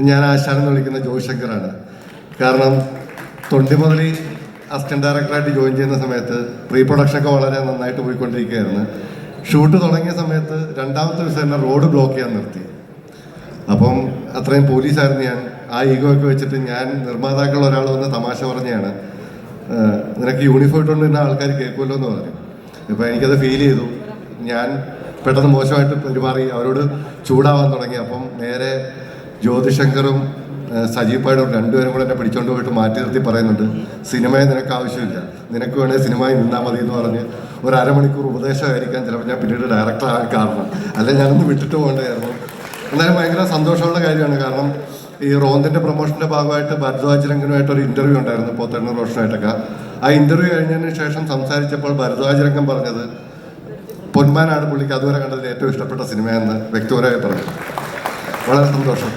ഞാൻ ആശാനെന്ന് വിളിക്കുന്ന ജോയിശങ്കറാണ്. കാരണം തൊണ്ടി മുതലി അസിസ്റ്റന്റ് ഡയറക്ടറായിട്ട് ജോയിൻ ചെയ്യുന്ന സമയത്ത് പ്രീ പ്രൊഡക്ഷനൊക്കെ വളരെ നന്നായിട്ട് പോയിക്കൊണ്ടിരിക്കുകയായിരുന്നു. ഷൂട്ട് തുടങ്ങിയ സമയത്ത് രണ്ടാമത്തെ ദിവസം തന്നെ റോഡ് ബ്ലോക്ക് ചെയ്യാൻ നിർത്തി. അപ്പം അത്രയും പോലീസായിരുന്നു ഞാൻ. ആ ഈഗോ ഒക്കെ വെച്ചിട്ട് ഞാൻ നിർമ്മാതാക്കൾ ഒരാൾ വന്ന് തമാശ പറഞ്ഞാണ് "ഏഹ്, നിനക്ക് യൂണിഫോം ഇട്ടുകൊണ്ട് ഇന്ന ആൾക്കാർ കേൾക്കുമല്ലോ എന്ന് പറഞ്ഞു. അപ്പോൾ എനിക്കത് ഫീൽ ചെയ്തു. ഞാൻ പെട്ടെന്ന് മോശമായിട്ട് പെരുമാറി അവരോട് ചൂടാവാൻ തുടങ്ങി. അപ്പം നേരെ ജ്യോതിശങ്കറും സജീവ് പാടും രണ്ടുപേരും കൂടെ എന്നെ പിടിച്ചോണ്ട് പോയിട്ട് മാറ്റി നിർത്തി പറയുന്നുണ്ട്. സിനിമയെ നിനക്ക് ആവശ്യമില്ല. നിനക്ക് വേണേൽ സിനിമയിൽ നിന്നാൽ മതി എന്ന് പറഞ്ഞ് ഒരു അരമണിക്കൂർ ഉപദേശമായിരിക്കാൻ ചിലപ്പോൾ ഞാൻ പിന്നീട് ഡയറക്ടർ കാരണം. അല്ലെ ഞാനൊന്ന് വിട്ടിട്ട് പോകേണ്ടതായിരുന്നു എന്നാലും ഭയങ്കര സന്തോഷമുള്ള കാര്യമാണ്. കാരണം ഈ റോന്തിന്റെ പ്രൊമോഷന്റെ ഭാഗമായിട്ട് ഭരദ്വാജ് ഇന്റർവ്യൂ ഉണ്ടായിരുന്നു പോത്തണ്ണൂർ റോഷനായിട്ടൊക്കെ ആ ഇന്റർവ്യൂ കഴിഞ്ഞതിന് ശേഷം സംസാരിച്ചപ്പോൾ ഭരദ്വാജ് പറഞ്ഞത് പൊന്മാനാണ് പുള്ളിക്ക് അതുവരെ കണ്ടതിൽ ഏറ്റവും ഇഷ്ടപ്പെട്ട സിനിമയെന്ന് വ്യക്തിപരമായി പറഞ്ഞു. വളരെ സന്തോഷം